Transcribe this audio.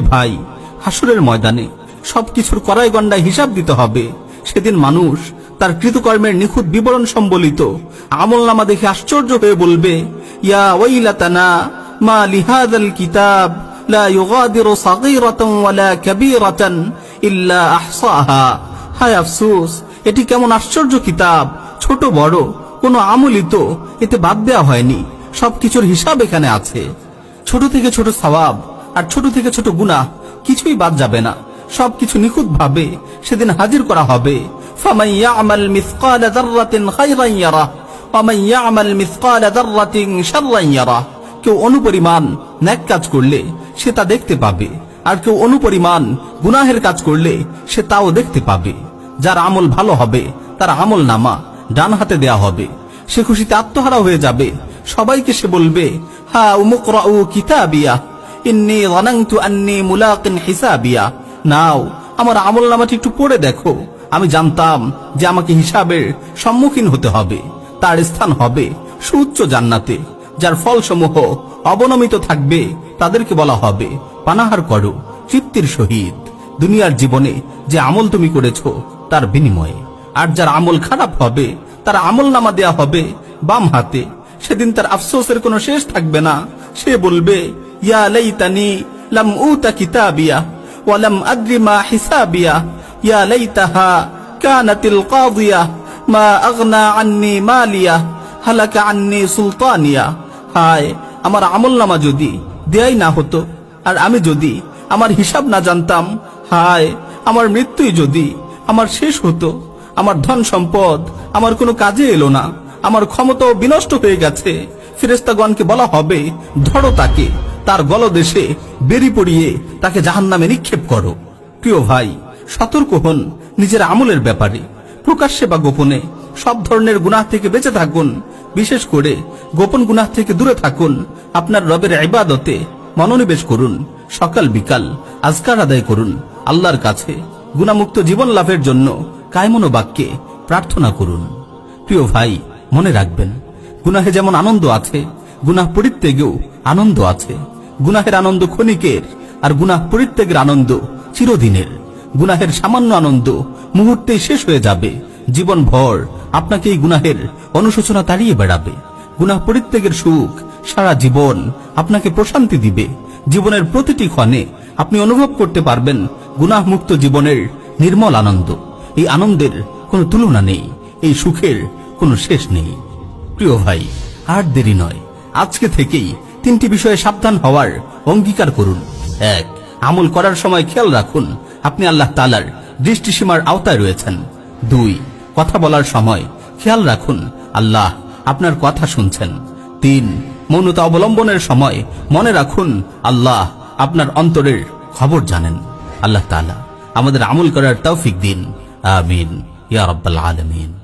ভাই, হাসুরের ময়দানে সবকিছুর কড়াই গন্ডায় হিসাব দিতে হবে। সেদিন মানুষ তার কৃতকর্মের নিখুঁত বিবরণ সম্বলিত আমল নামা দেখে আশ্চর্য হয়ে বলবে, ইয়া ওয়াইলাতানা মা লিহাদাল কিতাব এটি কেমন আশ্চর্য কিতাব। ছোট, বড়, কোনো আমলই তো এতে বাদ দেওয়া হয়নি। সবকিছুর হিসাব এখানে আছে। ছোট থেকে ছোট সওয়াব আর ছোট থেকে ছোট গুণা কিছুই বাদ যাবে না। সবকিছু নিখুঁত ভাবে সেদিন হাজির করা হবে। কেউ অনুপরিমাণ ন্যাক কাজ করলে সে তা দেখতে পাবে, আর কেউ অনুপরিমাণ গুনাহের কাজ করলে সে তাও দেখতে পাবে। যার আমল ভালো হবে, তার আমল নামা ডান হাতে দেয়া হবে। সে খুশিতে আত্মহারা হয়ে যাবে। সবাইকে সে বলবে, হা উমুক কিতাবিয়া। ইন্নি জানাংতু আন্নি মুলাকিন হিসাবিয়া। নাও, আমার আমল নামাটি একটু পড়ে দেখো। আমি জানতাম যে আমাকে হিসাবের সম্মুখীন হতে হবে, তার স্থান হবে সুউচ্চ জান্নাতে, যার ফলসমূহ অবনমিত থাকবে, তাদেরকে বলা হবে, পানাহার করো, তৃপ্তির সহিত। দুনিয়ার জীবনে যে আমল তুমি করেছ, তার বিনিময়ে। আর যার আমল খারাপ হবে, তার আমল নামা দেয়া হবে বাম হাতে। সেদিন তার আফসোসের কোনো শেষ থাকবে না। সে বলবে ইয়া লাইতানি লাম উতা কিতাবিয়া ওয়ালাম আদ্রি মা হিসাবিয়া। ইয়া লাইতাহা কানাতিল কাদিয়া মা আগনা আন্নি মালিয়া, হালাকা আন্নি সুলতানিয়া। হায়, আমার আমল নামা যদি দেয়াই না হতো, আর আমি যদি আমার হিসাব না জানতাম, হায়, আমার মৃত্যুই যদি আমার শেষ হতো, আমার ধন সম্পদ আমার কোনো কাজে এলো না, আমার ক্ষমতাও বিনষ্ট হয়ে গেছে ফিরেস্তাগণকে বলা হবে ধরো তাকে। তার গলদেশে বেরি পড়িয়ে তাকে জাহান্নামে নিক্ষেপ করো। প্রিয় ভাই, সতর্ক হন নিজের আমলের ব্যাপারে। প্রকাশ্যে বা গোপনে সব ধরনের গুনাহ থেকে বেঁচে থাকুন। বিশেষ করে গোপন গুনাহ থেকে দূরে থাকুন। আপনার রবের ইবাদতে মনোনিবেশ করুন। সকাল বিকাল আজকার আদায় করুন। আল্লাহর কাছে গুণামুক্ত জীবন লাভের জন্য কায়মনো বাক্যে প্রার্থনা করুন। প্রিয় ভাই, মনে রাখবেন, গুনাহে যেমন আনন্দ আছে, গুনাহ পরিত্যাগেও আনন্দ আছে। গুনাহের আনন্দ ক্ষণিকের আর গুনাহ পরিত্যাগের আনন্দ চিরদিনের। গুনাহের সামান্য আনন্দ মুহূর্তেই শেষ হয়ে যাবে। জীবন ভর আপনাকে এই গুনাহের অনুশোচনা তাড়িয়ে বেড়াবে। গুনাহ পরিত্যাগের সুখ সারা জীবন আপনাকে প্রশান্তি দিবে। জীবনের প্রতিটি ক্ষণে আপনি অনুভব করতে পারবেন গুনাহ মুক্ত জীবনের নির্মল আনন্দ। এই আনন্দের কোনো তুলনা নেই, এই সুখের কোনো শেষ নেই। প্রিয় ভাই, আর দেরি নয়। আজকে থেকেই তিনটি বিষয়ে সাবধান হওয়ার অঙ্গীকার করুন। এক, আমল করার সময় খেয়াল রাখুন, আপনি আল্লাহ তালার দৃষ্টিসীমার আওতায় রয়েছেন। দুই, কথা বলার সময় খেয়াল রাখুন, আল্লাহ আপনার কথা শুনছেন। তিন, মৌনতা অবলম্বনের সময় মনে রাখুন, আল্লাহ আপনার অন্তরের খবর জানেন। আল্লাহ তালা আমাদের আমল করার তৌফিক দিন। আমিন। ইয়া রব্বাল আলমিন।